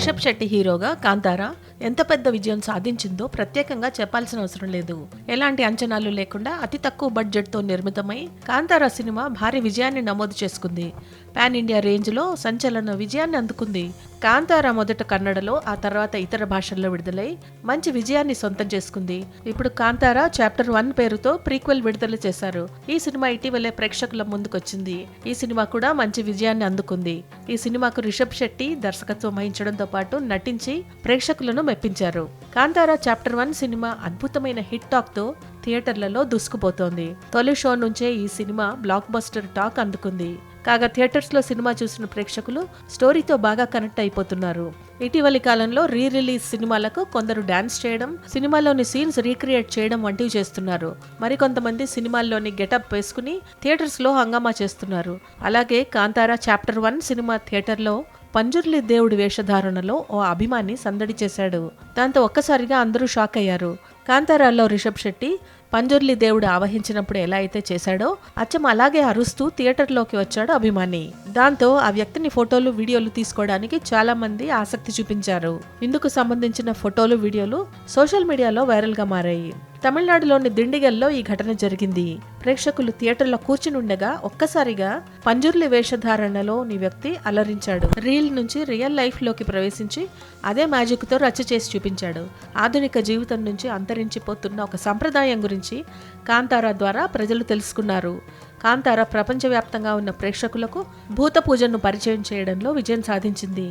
రిషబ్ శెట్టి హీరోగా కాంతారా ఎంత పెద్ద విజయం సాధించిందో ప్రత్యేకంగా చెప్పాల్సిన అవసరం లేదు. ఎలాంటి అంచనాలు లేకుండా అతి తక్కువ బడ్జెట్తో నిర్మితమై కాంతారా సినిమా భారీ విజయాన్ని నమోదు చేసుకుంది. పాన్ ఇండియా రేంజ్లో సంచలన విజయాన్ని అందుకుంది. కాంతారా మొదట కన్నడలో ఆ తర్వాత ఇతర భాషల్లో విడుదలై మంచి విజయాన్ని సొంతం చేసుకుంది. ఇప్పుడు కాంతార చాప్టర్ వన్ పేరుతో ప్రీక్వెల్ విడుదల చేశారు. ఈ సినిమా ఇటీవలే ప్రేక్షకుల ముందుకొచ్చింది. ఈ సినిమా కూడా మంచి విజయాన్ని అందుకుంది. ఈ సినిమాకు రిషబ్ శెట్టి దర్శకత్వం వహించడంతో పాటు నటించి ప్రేక్షకులను మెప్పించారు. కాంతారా చాప్టర్ వన్ సినిమా అద్భుతమైన హిట్ టాక్తో థియేటర్లలో దూసుకుపోతోంది. తొలి షో నుంచే ఈ సినిమా బ్లాక్ బస్టర్ టాక్ అందుకుంది. కాగా థియేటర్స్లో సినిమా చూసిన ప్రేక్షకులు స్టోరీతో బాగా కనెక్ట్ అయిపోతున్నారు. ఇటీవలి కాలంలో రీ రిలీజ్ సినిమాలకు కొందరు డాన్స్ చేయడం సినిమాలోని సీన్స్ రీక్రియేట్ చేయడం వంటివి చేస్తున్నారు. మరికొంతమంది సినిమాల్లోని గెటప్ వేసుకుని థియేటర్స్లో హంగామా చేస్తున్నారు. అలాగే కాంతారా చాప్టర్ వన్ సినిమా థియేటర్లో పంజుర్లి దేవుడి వేషధారణలో ఓ అభిమాని సందడి చేశాడు. దాంతో ఒక్కసారిగా అందరూ షాక్ అయ్యారు. కాంతారాల్లో రిషబ్ శెట్టి పంజుర్లి దేవుడు ఆవహించినప్పుడు ఎలా అయితే చేశాడో అచ్చం అలాగే అరుస్తూ థియేటర్లోకి వచ్చాడు అభిమాని. దాంతో ఆ వ్యక్తిని ఫోటోలు వీడియోలు తీసుకోవడానికి చాలా మంది ఆసక్తి చూపించారు. ఇందుకు సంబంధించిన ఫోటోలు వీడియోలు సోషల్ మీడియాలో వైరల్గా మారాయి. తమిళనాడులోని దిండిగల్లో ఈ ఘటన జరిగింది. ప్రేక్షకులు థియేటర్లో కూర్చునుండగా ఒక్కసారిగా పంజుర్లి వేషధారణలోని వ్యక్తి అలరించాడు. రీల్ నుంచి రియల్ లైఫ్లోకి ప్రవేశించి అదే మ్యాజిక్తో రచ్చ చేసి చూపించాడు. ఆధునిక జీవితం నుంచి అంతరించిపోతున్న ఒక సంప్రదాయం గురించి కాంతారా ద్వారా ప్రజలు తెలుసుకున్నారు. కాంతార ప్రపంచవ్యాప్తంగా ఉన్న ప్రేక్షకులకు భూత పూజను పరిచయం చేయడంలో విజయం సాధించింది.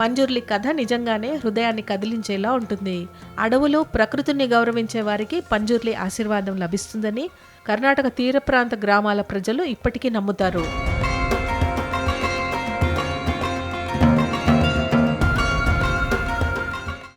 పంజుర్లి కథ నిజంగానే హృదయాన్ని కదిలించేలా ఉంటుంది. అడవులు ప్రకృతిని గౌరవించే వారికి పంజుర్లి ఆశీర్వాదం లభిస్తుందని కర్ణాటక తీర ప్రాంత గ్రామాల ప్రజలు ఇప్పటికీ నమ్ముతారు.